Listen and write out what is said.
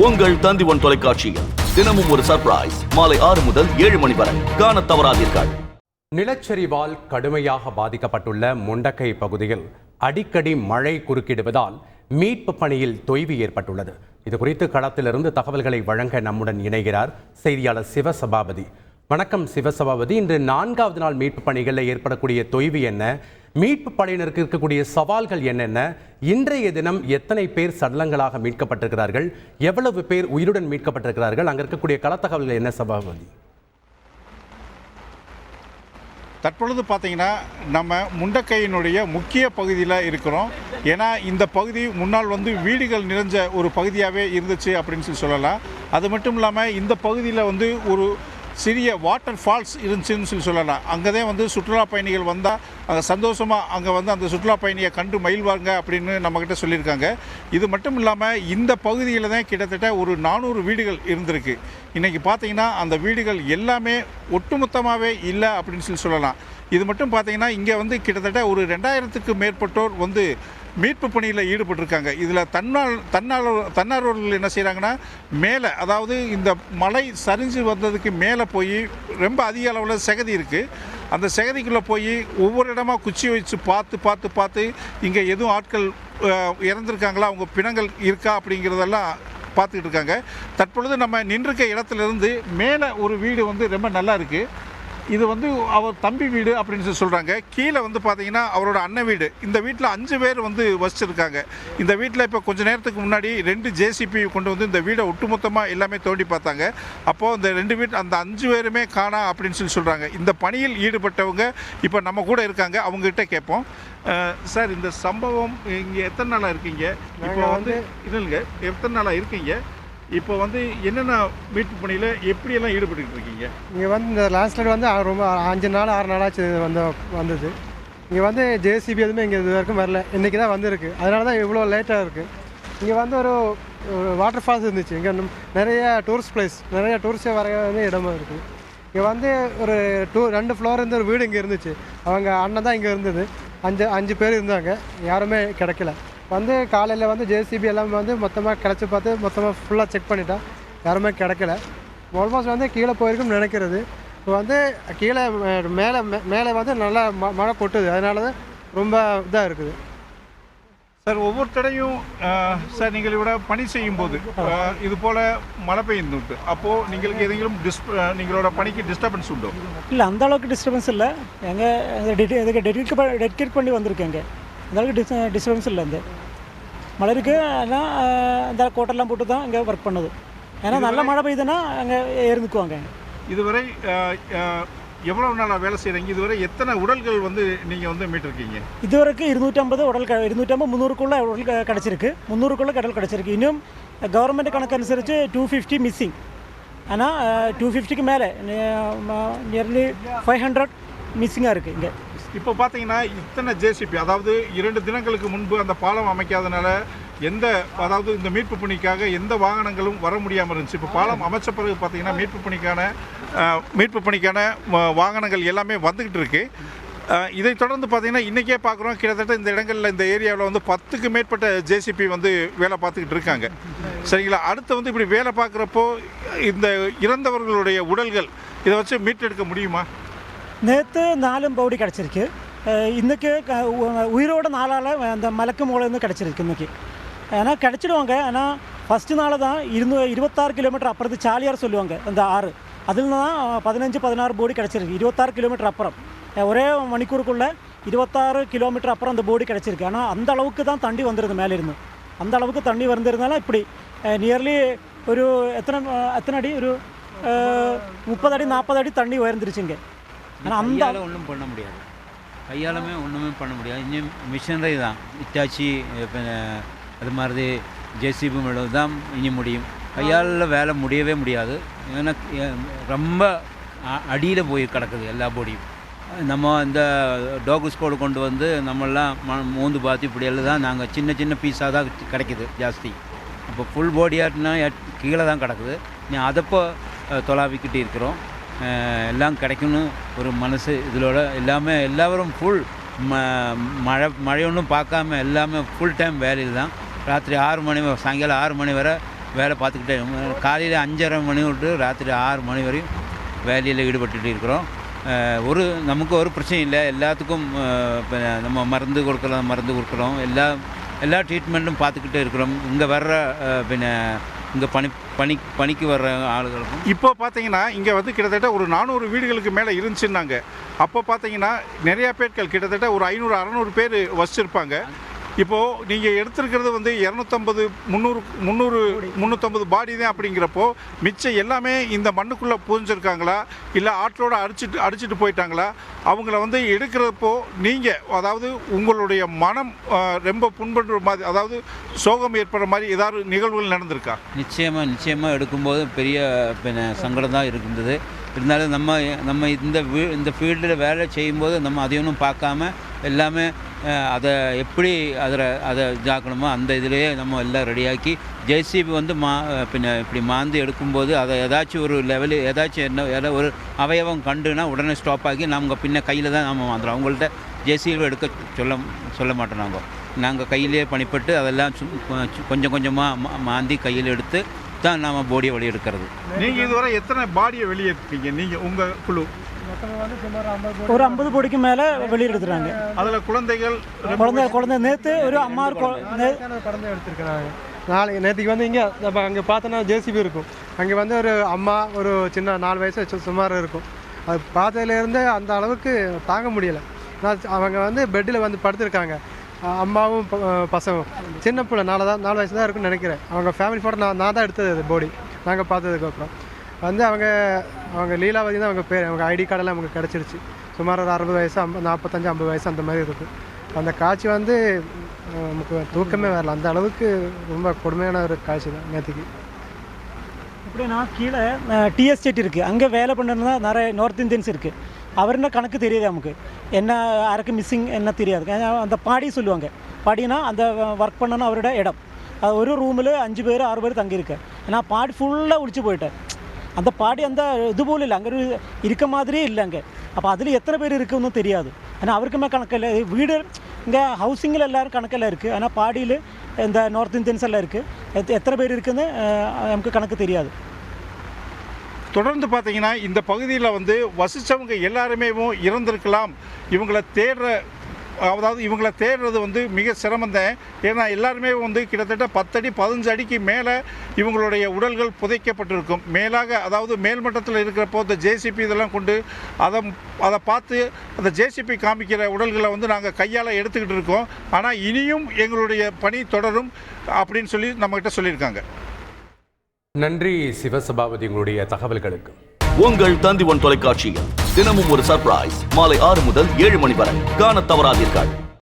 உங்கள் தந்திவன் தொலைக்காட்சியில் தினமும் ஒரு சர்ப்ரைஸ் மாலை ஆறு முதல் ஏழு மணி வரை. காண தவறாதீர்கள். நிலச்சரிவால் கடுமையாக பாதிக்கப்பட்டுள்ள முண்டக்கை பகுதியில் அடிக்கடி மழை குறுக்கிடுவதால் மீட்பு பணியில் தொய்வு ஏற்பட்டுள்ளது. இது குறித்து களத்திலிருந்து தகவல்களை வழங்க நம்முடன் இணைகிறார் செய்தியாளர் சிவசபாபதி. வணக்கம் சிவசபாபதி. இன்று நான்காவது நாள் மீட்பு பணிகளில் ஏற்படக்கூடிய தொய்வு என்ன? மீட்பு படையினருக்கு இருக்கக்கூடிய சவால்கள் என்னென்ன? இன்றைய தினம் எத்தனை பேர் சடலங்களாக மீட்கப்பட்டிருக்கிறார்கள்? எவ்வளவு பேர் உயிருடன் மீட்கப்பட்டிருக்கிறார்கள்? அங்கே இருக்கக்கூடிய களத்தகவல்கள் என்ன சபாபதி? தற்பொழுது பார்த்தீங்கன்னா நம்ம முண்டக்கையினுடைய முக்கிய பகுதியில் இருக்கிறோம். ஏன்னா இந்த பகுதி முன்னால் வந்து வீடுகள் நிறைஞ்ச ஒரு பகுதியாகவே இருந்துச்சு அப்படின்னு சொல்லி சொல்லலாம். அது மட்டும் இல்லாமல் இந்த பகுதியில் வந்து ஒரு சிறிய வாட்டர் ஃபால்ஸ் இருந்துச்சுன்னு சொல்லி சொல்லலாம். அங்கே தான் வந்து சுற்றுலா பயணிகள் வந்தால் அங்கே சந்தோஷமாக அங்கே வந்து அந்த சுற்றுலா பயணியை கண்டு மயில்வாங்க அப்படின்னு நம்மக்கிட்ட சொல்லியிருக்காங்க. இது மட்டும் இல்லாமல் இந்த பகுதியில் தான் கிட்டத்தட்ட ஒரு நானூறு வீடுகள் இருந்திருக்கு. இன்றைக்கி பார்த்தீங்கன்னா அந்த வீடுகள் எல்லாமே ஒட்டுமொத்தமாகவே இல்லை அப்படின்னு சொல்லி சொல்லலாம். இது மட்டும் பார்த்தீங்கன்னா இங்கே வந்து கிட்டத்தட்ட ஒரு ரெண்டாயிரத்துக்கு மேற்பட்டோர் வந்து மீட்பு பணியில் ஈடுபட்டிருக்காங்க. இதில் தன்னால் தன்னார்வ தன்னார்வலர்கள் என்ன செய்கிறாங்கன்னா மேலே அதாவது இந்த மலை சரிஞ்சு வந்ததுக்கு மேலே போய் ரொம்ப அதிக அளவில் செகதி இருக்குது அந்த செகதிக்குள்ளே போய் ஒவ்வொரு இடமா குச்சி வச்சு பார்த்து பார்த்து பார்த்து இங்கே எதுவும் ஆட்கள் இறந்துருக்காங்களா? அவங்க பிணங்கள் இருக்கா? அப்படிங்கிறதெல்லாம் பார்த்துக்கிட்டு இருக்காங்க. தற்பொழுது நம்ம நின்றிருக்க இடத்துலேருந்து மேலே ஒரு வீடு வந்து ரொம்ப நல்லா இருக்குது இது வந்து அவர் தம்பி வீடு அப்படின்னு சொல்லி சொல்கிறாங்க கீழே வந்து பார்த்தீங்கன்னா அவரோட அண்ணன் வீடு. இந்த வீட்டில் அஞ்சு பேர் வந்து வசிச்சிருக்காங்க. இந்த வீட்டில் இப்போ கொஞ்ச நேரத்துக்கு முன்னாடி ரெண்டு ஜேசிபி கொண்டு வந்து இந்த வீடை ஒட்டுமொத்தமாக எல்லாமே தோண்டி பார்த்தாங்க. அப்போது இந்த ரெண்டு வீட் அந்த அஞ்சு பேருமே காணா அப்படின்னு சொல்லி சொல்கிறாங்க இந்த பணியில் ஈடுபட்டவங்க இப்போ நம்ம கூட இருக்காங்க. அவங்ககிட்ட கேட்போம். சார் இந்த சம்பவம் இங்கே எத்தனை நாளாக இருக்கீங்க? இப்போ வந்து இல்லைங்க. எத்தனை நாளாக இருக்கீங்க? இப்போ வந்து என்னென்ன மீட்பு பணியில் எப்படியெல்லாம் ஈடுபட்டுக்கிட்டு இருக்கீங்க? இங்கே வந்து இந்த லேண்ட்ஸ்லைடு வந்து ரொம்ப அஞ்சு நாள் ஆறு நாளாச்சு இது வந்து வந்தது. இங்கே வந்து ஜேசிபி எதுவுமே இங்கே இது வரைக்கும் வரல. இன்றைக்கி தான் வந்திருக்கு. அதனால தான் இவ்வளோ லேட்டாக இருக்குது இங்கே வந்து ஒரு வாட்டர் ஃபால்ஸ் இருந்துச்சு. இங்கே நிறைய டூரிஸ்ட் பிளேஸ் நிறைய டூரிஸ்டே வர வந்து இடமா இருக்குது இங்கே வந்து ஒரு டூ ரெண்டு ஃப்ளோர் இருந்து ஒரு வீடு இங்கே இருந்துச்சு. அவங்க அண்ணன் தான் இங்கே இருந்தது. அஞ்சு அஞ்சு பேர் இருந்தாங்க. யாருமே கிடைக்கல. வந்து காலையில் வந்து ஜேசிபி எல்லாமே வந்து மொத்தமாக கிடச்சி பார்த்து மொத்தமாக ஃபுல்லாக செக் பண்ணிட்டா யாருமே கிடைக்கல ஆல்மோஸ்ட் வந்து கீழே போயிருக்கும்னு நினைக்கிறது இப்போ வந்து கீழே மே- மேலே மே- மேலே வந்து நல்லா ம மழை கொட்டுது அதனால தான் ரொம்ப இதாக இருக்குது சார் ஒவ்வொரு தடையும் அஹ், சார் நீங்கள் இவட பணி செய்யும் போது அஹ், இது போல மழை பெய்யுண்டு அப்போ നിങ്ങൾക്ക് ஏதேனும் டிஸ் அஹ், நீங்களோட பணிக்கு டிஸ்டர்பன்ஸ் உண்டோ இல்லை அந்த அளவுக்கு டிஸ்டர்பன்ஸ் இல்லை எங்கள் எங்கள் டெடி இதுக்கு டெடிட் டெடிகேட் பண்ணி வந்திருக்கேங்க அந்த அளவுக்கு டிஸ் டிஸ்டர்பன்ஸ் இல்லை இந்த ஆனால் ஆஹ், இந்த கோட்டெல்லாம் போட்டு தான் இங்கே ஒர்க் பண்ணுது. ஏன்னா நல்ல மழை பெய்யுதுன்னா அங்கே இருந்துக்குவாங்க இதுவரை எவ்வளவு நாளாக வேலை செய்கிறீங்க இதுவரை எத்தனை உடல்கள் வந்து நீங்கள் வந்து மீட்டிருக்கீங்க? இதுவரைக்கும் இருநூற்றம்பது உடல் க இருநூற்றம்பது முந்நூறுக்குள்ளே உடல் கிடச்சிருக்கு. முந்நூறுக்குள்ளே கடல் கிடச்சிருக்கு. இன்னும் கவர்மெண்ட் கணக்கனுசரித்து டூ ஃபிஃப்டி மிஸ்ஸிங் ஆனால் டூ ஃபிஃப்டிக்கு மேலே நியர்லி ஃபைவ் ஹண்ட்ரட் மிஸ்ஸிங்காக இருக்குது இங்கே. இப்போ பார்த்தீங்கன்னா இத்தனை ஜேசிபி அதாவது இரண்டு தினங்களுக்கு முன்பு அந்த பாலம் அமைக்காதனால எந்த அதாவது இந்த மீட்பு பணிக்காக எந்த வாகனங்களும் வர முடியாமல் இருந்துச்சு. இப்போ பாலம் அமைச்ச பிறகு பார்த்தீங்கன்னா மீட்பு பணிக்கான மீட்பு பணிக்கான வாகனங்கள் எல்லாமே வந்துக்கிட்டு இருக்கு. இதை தொடர்ந்து பார்த்தீங்கன்னா இன்றைக்கே பார்க்குறோம். கிட்டத்தட்ட இந்த இடங்களில் இந்த ஏரியாவில் வந்து பத்துக்கு மேற்பட்ட ஜேசிபி வந்து வேலை பார்த்துக்கிட்டு இருக்காங்க. சரிங்களா? அடுத்து வந்து இப்படி வேலை பார்க்குறப்போ இந்த இறந்தவர்களுடைய உடல்கள் இதை வச்சு மீட்டெடுக்க முடியுமா? നേരത്തെ നാലും ബോഡി കിടച്ചിരിക്കുക ഇന്നൊക്കെ ഉയരോടെ നാലാളെ എന്താ മലക്ക് മുകളിൽ നിന്ന് കിടച്ചിരിക്കും ഇന്നൊക്കെ ஏன்னா கிடச்சிடுவாங்க ஆனால் ஃபஸ்ட்டு நாள் தான் இருந்து இருபத்தாறு கிலோமீட்டர் அப்புறத்து சாலியார் சொல்லுவாங்க அந்த ஆறு அதில் தான் பதினஞ்சு பதினாறு போடி கிடச்சிருக்கு இருபத்தாறு கிலோமீட்டர் அப்புறம் ஒரே மணிக்கூருக்குள்ளே இருபத்தாறு கிலோமீட்டர் அப்புறம் அந்த போடி கிடச்சிருக்கு ஆனால் அந்த அளவுக்கு தான் தண்ணி வந்துடுது மேலே இருந்து அந்த அளவுக்கு தண்ணி வந்திருந்தாலும் இப்படி நியர்லி ஒரு எத்தனை எத்தனை அடி ஒரு முப்பது அடி நாற்பது அடி தண்ணி உயர்ந்துருச்சுங்க ஆனால் அந்த ஒன்றும் பண்ண முடியாது. கையாலுமே ஒன்றுமே பண்ண முடியாது. இன்னும் மிஷினரி தான். இட்டாச்சி பின்ன அது மாதிரி ஜேசிபி மேடம் தான் இனி முடியும். கையால் வேலை முடியவே முடியாது. ஏன்னா ரொம்ப அடியில் போய் கிடக்குது எல்லா பொடியும் நம்ம இந்த டாக் ஸ்கோடு கொண்டு வந்து நம்மெல்லாம் ம- மூந்து பார்த்து இப்படி எல்லாம் தான் நாங்கள் சின்ன சின்ன பீஸாக தான் கிடைக்குது ஜாஸ்தி. அப்போ ஃபுல் பாடியாட்னா கீழே தான் கிடக்குது. நீ அதப்போ தொலாவிக்கிட்டு இருக்கிறோம். எல்லாம் கிடைக்கும்னு ஒரு மனசு. இதிலோட எல்லாமே எல்லோரும் ஃபுல் ம மழை மழை ஒன்றும் பார்க்காம எல்லாமே ஃபுல் டைம் வேலையில் தான். ராத்திரி ஆறு மணி சாயங்காலம் ஆறு மணி வரை வேலை பார்த்துக்கிட்டே காலையில் அஞ்சரை மணி விட்டு ராத்திரி ஆறு மணி வரையும் வேலையில் ஈடுபட்டுட்டு இருக்கிறோம். ஒரு நமக்கு ஒரு பிரச்சனையும் இல்லை. எல்லாத்துக்கும் இப்போ நம்ம மருந்து கொடுக்குறோம் மருந்து கொடுக்குறோம். எல்லா எல்லா ட்ரீட்மெண்ட்டும் பார்த்துக்கிட்டே இருக்கிறோம். இங்கே வர்ற பின்ன இந்த பணி பணி பணிக்கு வர்ற ஆளுகளுக்கும். இப்போ பார்த்தீங்கன்னா இங்கே வந்து கிட்டத்தட்ட ஒரு நானூறு வீடுகளுக்கு மேலே இருந்துச்சுன்னாங்க. அப்போ பார்த்தீங்கன்னா நிறையா பேர்கள் கிட்டத்தட்ட ஒரு ஐநூறு அறநூறு பேர் வசிச்சிருப்பாங்க. இப்போது நீங்கள் எடுத்திருக்கிறது வந்து இரநூத்தம்பது முந்நூறு முந்நூறு முந்நூற்றம்பது பாடி தான் அப்படிங்கிறப்போ மிச்சம் எல்லாமே இந்த மண்ணுக்குள்ளே புரிஞ்சிருக்காங்களா இல்லை ஆற்றோடு அடிச்சிட்டு அடிச்சிட்டு போயிட்டாங்களா? அவங்கள வந்து எடுக்கிறப்போ நீங்கள் அதாவது உங்களுடைய மனம் ரொம்ப புண்படுற மாதிரி அதாவது சோகம் ஏற்படுற மாதிரி ஏதாவது நிகழ்வுகள் நடந்திருக்கா? நிச்சயமாக நிச்சயமாக எடுக்கும்போது பெரிய சங்கடம் தான் இருந்தது. இருந்தாலும் நம்ம நம்ம இந்த வீ இந்த ஃபீல்டில் வேலை செய்யும்போது நம்ம அதையும் பார்க்காம எல்லாமே அதை எப்படி அதில் அதை இதாக்கணுமோ அந்த இதிலேயே நம்ம எல்லாம் ரெடியாக்கி ஜேசிபி வந்து மா பின்ன இப்படி மாந்து எடுக்கும்போது அதை ஏதாச்சும் ஒரு லெவலு ஏதாச்சும் என்ன ஏதோ ஒரு அவயவம் கண்டுனா உடனே ஸ்டாப் ஆகி நம்ம பின்ன கையில் தான் நம்ம மாந்துறோம் அவங்கள்ட்ட ஜேசிபி எடுக்க சொல்ல சொல்ல மாட்டோம் நாங்கள் நாங்கள் கையிலேயே பணிப்பட்டு அதெல்லாம் சு- கொஞ்சம் கொஞ்சமாக மாந்தி கையில் எடுத்து தான் நாம் பாடியை வெளியெடுக்கிறது. எடுக்கிறது நீங்கள் இதுவரை எத்தனை பாடியை வெளியேற்றீங்க நீங்கள் உங்கள் குழு. ஒரு ஐம்பது பொடிக்கு மேலே வெளியே எடுத்துறாங்க அதில் குழந்தைகள் குழந்தை குழந்தை நேற்று ஒரு அம்மா ஒரு கொ- நே- படம் தான் எடுத்திருக்கிறாங்க. நாளைக்கு நேற்றுக்கு வந்து இங்கே நம்ம அங்கே பார்த்தோன்னா ஜேசிபி இருக்கும். அங்கே வந்து ஒரு அம்மா ஒரு சின்ன நாலு வயசு சுமார் இருக்கும். அது பார்த்ததுலேருந்து அந்த அளவுக்கு தாங்க முடியலை. நான் அவங்க வந்து பெட்டில் வந்து படுத்திருக்காங்க. அம்மாவும் பசங்களும். சின்ன பிள்ளை நாலு தான் நாலு வயசு தான் இருக்குன்னு நினைக்கிறேன். அவங்க ஃபேமிலி ஃபோட்டோ நான் நான் தான் எடுத்தது பாடி நாங்கள் பார்த்ததுக்கப்புறம் வந்து அவங்க அவங்க லீலாவதி தான் அவங்க பேர். அவங்க ஐடி கார்டெல்லாம் நமக்கு கிடச்சிருச்சு. சுமார் ஒரு அறுபது வயசு ஐம்பது நாற்பத்தஞ்சு ஐம்பது வயசு அந்த மாதிரி இருக்கும். அந்த காட்சி வந்து நமக்கு தூக்கமே வரல. அந்த அளவுக்கு ரொம்ப கொடுமையான ஒரு காட்சி தான் நேற்றுக்கு எப்படின்னா கீழே டிஎஸ்டேட் இருக்குது அங்கே வேலை பண்ணுறதுனா நிறைய நார்த் இந்தியன்ஸ் இருக்குது அவருன்னா கணக்கு தெரியாது நமக்கு. என்ன யாருக்கு மிஸ்ஸிங் என்ன தெரியாது. ஏன்னா அந்த பாடி சொல்லுவாங்க. பாடினா அந்த ஒர்க் பண்ணணும் அவரோட இடம். அது ஒரு ரூமில் அஞ்சு பேர் ஆறு பேர் தங்கியிருக்கு. ஏன்னா பாடி ஃபுல்லாக ஒழிச்சு போயிட்டேன். அந்த பாடி அந்த இது போல இல்லை. அங்கே இருக்க மாதிரியே இல்லை அங்கே. அப்போ அதில் எத்தனை பேர் இருக்குன்னு தெரியாது. ஆனால் அவருக்குமே கணக்கில்லை வீடு இங்கே ஹவுசிங்கில் எல்லாரும் கணக்கெல்லாம் இருக்குது ஆனால் பாடியில் இந்த நார்த் இந்தியன்ஸ் எல்லாம் இருக்குது எத்தனை பேர் இருக்குதுன்னு நமக்கு கணக்கு தெரியாது. தொடர்ந்து பார்த்தீங்கன்னா இந்த பகுதியில் வந்து வசித்தவங்க எல்லாருமே இறந்திருக்கலாம். இவங்களை தேடுற அதாவது இவங்களை தேடுறது வந்து மிக சிரமம்தான் ஏன்னா எல்லாருமே வந்து கிட்டத்தட்ட பத்தடி பதினஞ்சு அடிக்கு மேலே இவங்களுடைய உடல்கள் புதைக்கப்பட்டிருக்கும். மேலாக அதாவது மேல்மட்டத்தில் இருக்கிறப்போ இந்த ஜேசிபி இதெல்லாம் கொண்டு அதை அதை பார்த்து அந்த ஜேசிபி காமிக்கிற உடல்களை வந்து நாங்கள் கையால் எடுத்துக்கிட்டு இருக்கோம். ஆனால் இனியும் எங்களுடைய பணி தொடரும் அப்படின்னு சொல்லி நம்மக்கிட்ட சொல்லியிருக்காங்க. நன்றி சிவசபாபதி உங்களுடைய தகவல்களுக்கு. உங்கள் தந்தி ஒன் தொலைக்காட்சியில். தினமும் ஒரு சர்ப்ரைஸ் மாலை ஆறு முதல் ஏழு மணி வரை. காண தவறாதீர்கள்.